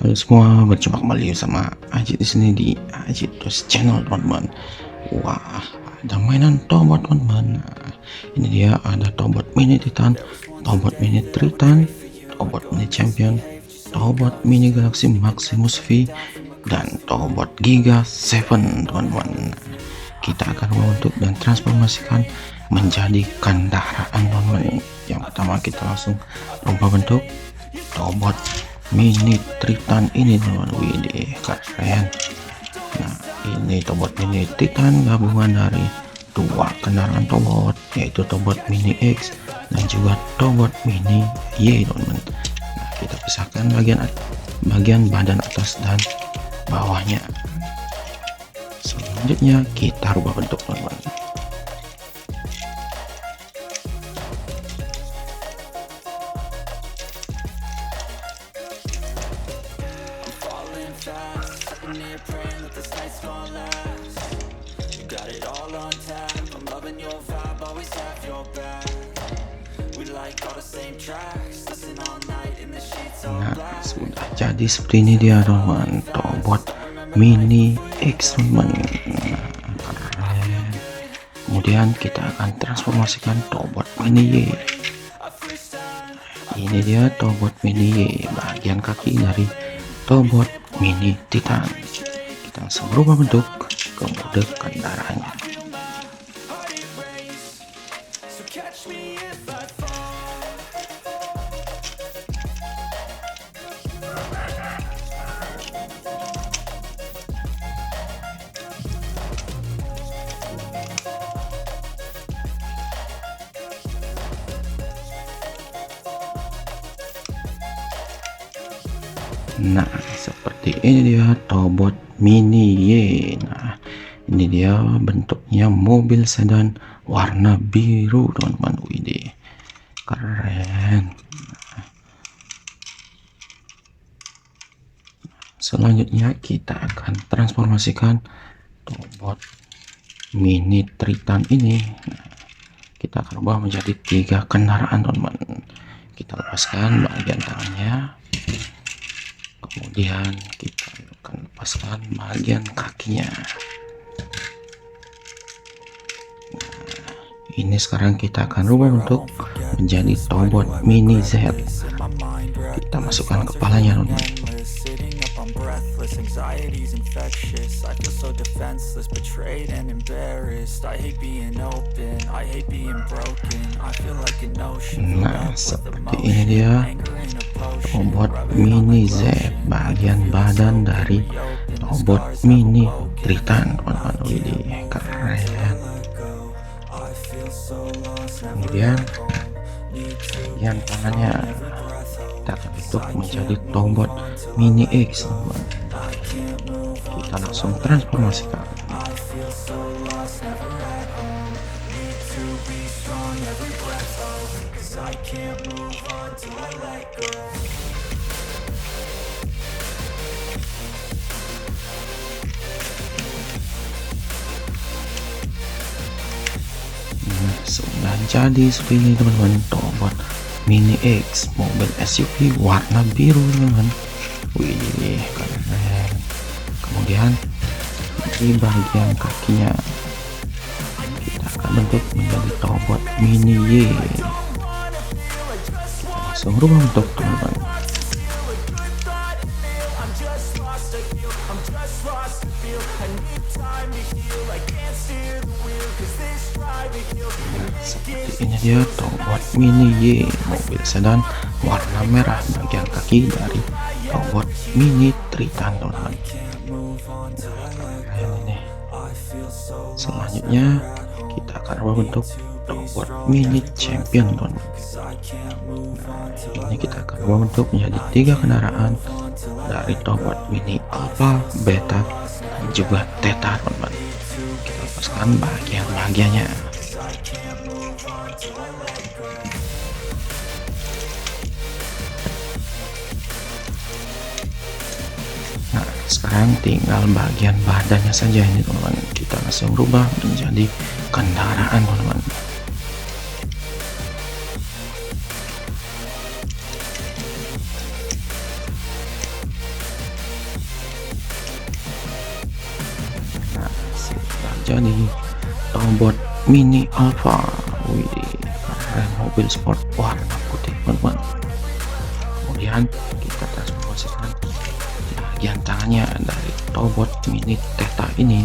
Halo semua, berjumpa kembali sama Ajit di sini di Ajit Terus Channel teman-teman. Wah, ada mainan Tobot teman-teman. Nah, ini dia ada Tobot Mini Titan, Tobot Mini Triton, Tobot Mini Champion, Tobot Mini Galaxy Maximus V, dan Tobot Giga 7 teman-teman. Kita akan membentuk dan transformasikan menjadi kendaraan teman-teman. Yang pertama kita langsung rubah bentuk Tobot mini Triton ini teman widi keren. Nah ini Tobot mini Titan gabungan dari dua kendaraan Tobot yaitu Tobot mini X dan juga Tobot mini Y teman-teman. Nah kita pisahkan bagian bagian badan atas dan bawahnya. Selanjutnya kita rubah bentuk teman-teman Nah, sudah jadi seperti ini dia teman Tobot mini X teman nah, keren kemudian kita akan transformasikan Tobot mini Y. Ini dia Tobot mini Y bagian kaki dari Tobot mini Titan. Kita langsung berubah bentuk ke mode kendaraannya Nah, seperti ini dia Tobot Mini Y. Nah, ini dia bentuknya mobil sedan warna biru, teman-teman. Widih, keren. Selanjutnya kita akan transformasikan Tobot Mini Triton ini. Nah, kita akan ubah menjadi tiga kendaraan, teman-teman. Kita lepaskan bagian tangannya kemudian kita akan lepaskan bagian kakinya. Nah, ini sekarang kita akan rubah untuk menjadi Tobot Mini Z. Kita masukkan kepalanya Nah seperti ini dia mini Z Bagian badan dari Robot mini. Triton teman-teman Widih keren. Kemudian Bagian tangannya kita bentuk menjadi tombot mini X teman kita langsung transformasikan. nah, sudah jadi seperti ini teman-teman tombot Mini X mobil SUV warna biru teman wih keren. Kemudian di bagian kakinya kita akan bentuk menjadi robot mini Y. Langsung rubah bentuk teman-teman dia robot mini Y mobil sedan warna merah bagian kaki dari robot mini Triton ini. Selanjutnya kita akan bentuk robot mini champion teman-teman nah, ini kita akan bentuk menjadi tiga kendaraan dari robot mini alpha beta dan juga theta teman-teman. Kita lepaskan bagian-bagiannya sekarang tinggal bagian badannya saja ini teman-teman. Kita langsung rubah menjadi kendaraan teman-teman. Nah sudah jadi robot mini alpha. Wih keren mobil sport warna putih teman-teman. Kemudian kita transformasikan bagian tangannya dari Tobot Mini Theta ini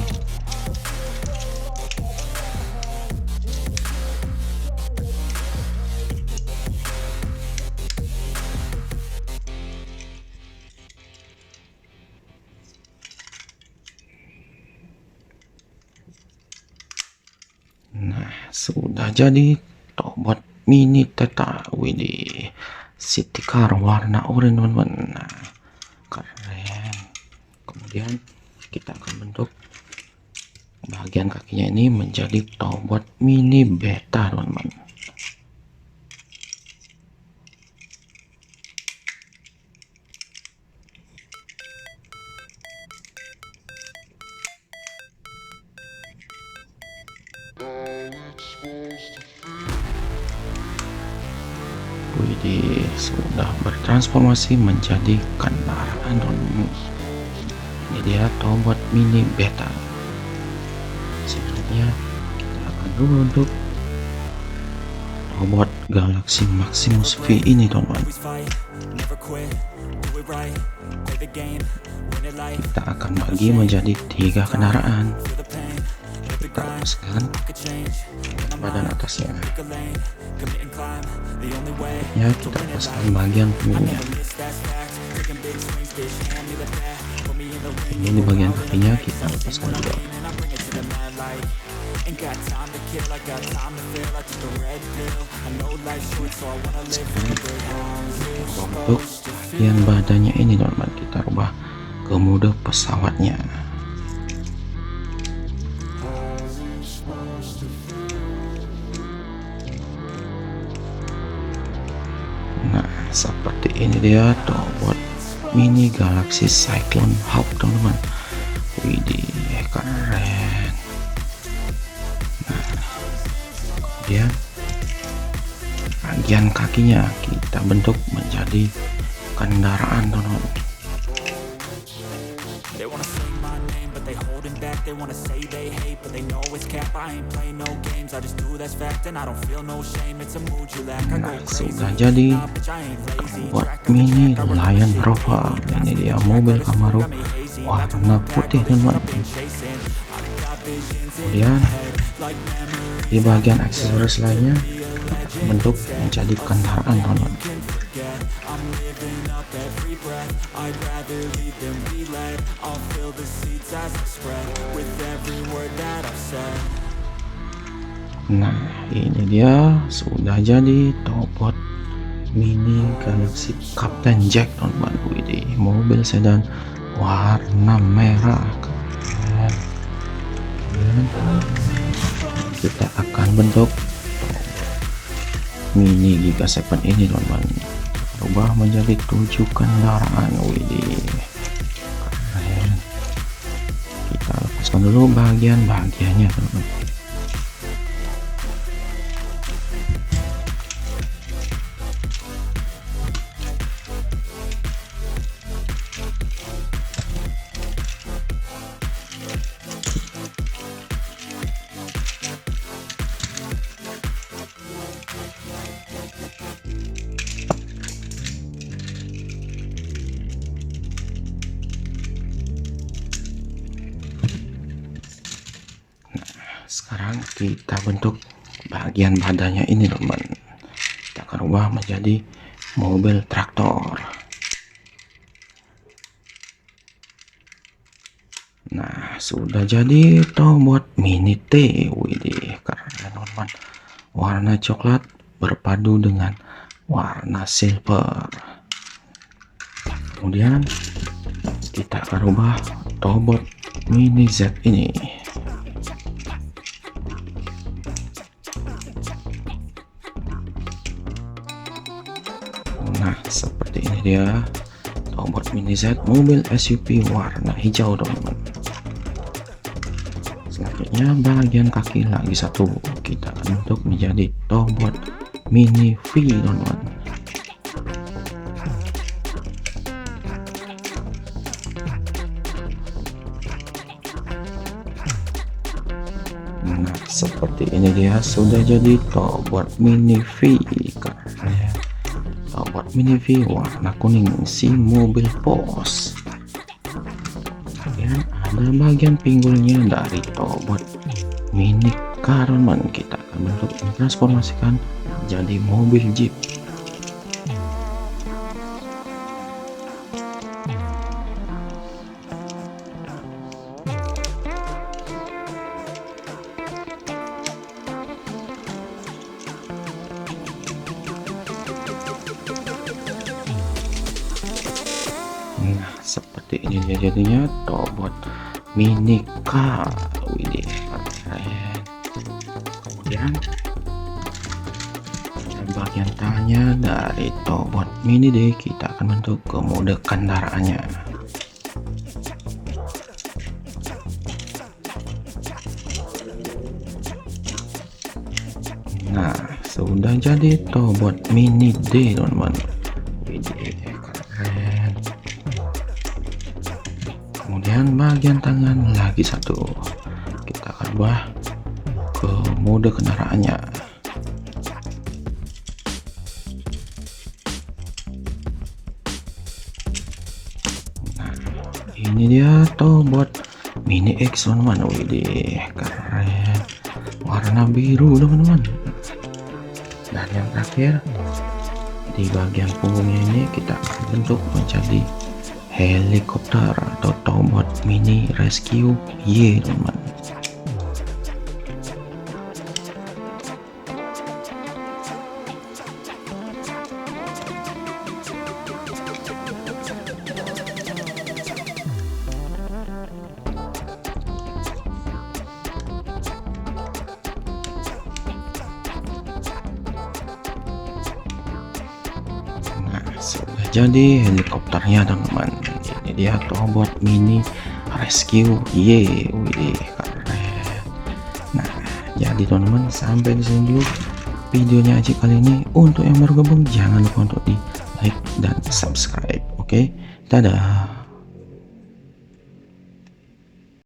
Nah, sudah jadi Tobot Mini Theta Widih City Car warna oranye teman-teman. Nah. Kemudian kita akan bentuk bagian kakinya ini menjadi Tobot Mini Beta teman-teman. Widih sudah bertransformasi menjadi kendaraan ini dia Tobot Mini Beta. Selanjutnya kita akan coba untuk Tobot Galaxy Maximus V ini teman-teman kita akan bagi menjadi tiga kendaraan. Kita lepaskan badan atasnya. Ya kita lepaskan bagian punggungnya ini di bagian kakinya kita lepaskan juga untuk bagian badannya ini normal kita rubah ke mode pesawatnya. Nah seperti ini dia Tobot mini Galaxy Cyclone Hawk teman-teman. Widih keren. Nah kemudian bagian kakinya kita bentuk menjadi kendaraan teman-teman They wanna say they hate, but they know it's cap. I ain't play no games, I just do that's fact, and I don't feel no shame. It's a mood you lack. I go Nah, crazy, jadi nah, buat mini Lion Rover. Ini dia mobil Camaro warna putih teman-teman Chasing, I got visions in kemudian di bagian aksesoris lainnya bentuk menjadi kendaraan teman-teman Nah, ini dia sudah jadi Tobot Mini Galaxy Captain Jack teman-teman. Widih, mobil sedan warna merah. Keren. Kita akan bentuk Mini Giga 7 ini teman-teman. Berubah menjadi tujuh kendaraan. Widih. Kita lepaskan dulu bagian-bagiannya teman-teman. Sekarang kita bentuk bagian badannya ini teman kita akan ubah menjadi mobil traktor. Nah sudah jadi Tobot Mini T. Widih keren teman warna coklat berpadu dengan warna silver. Kemudian kita akan ubah Tobot Mini Z ini dia Tobot Mini Z mobil SUV warna hijau, teman-teman. Selanjutnya bagian kaki lagi satu kita bentuk menjadi Tobot Mini V, teman-teman. Nah, seperti ini dia sudah jadi Tobot Mini V keren. Mini V warna kuning si mobil pos. Kemudian ada bagian pinggulnya dari Tobot Mini Carman kita akan bentuk transformasikan jadi mobil Jeep. Seperti ini dia jadinya Tobot Mini Car. Widih, keren. Kemudian bagian tanya dari Tobot Mini D kita akan bentuk ke mode kendaraannya. Nah, sudah jadi Tobot Mini D, teman-teman. Bagian tangan lagi satu. Kita akan ubah ke mode kendaraannya. Nah, ini dia Tobot Mini X teman-teman. Widih, keren. Warna biru teman-teman. Dan yang terakhir di bagian punggungnya ini kita akan bentuk menjadi helikopter atau Tobot Mini Rescue Y teman Nah, jadi helikopternya teman-teman. Ini dia Tobot Mini Rescue Y. Wih, keren. Nah, jadi teman-teman sampai di sini dulu videonya Aji kali ini. Untuk yang baru gabung jangan lupa untuk di like dan subscribe. Oke, dadah.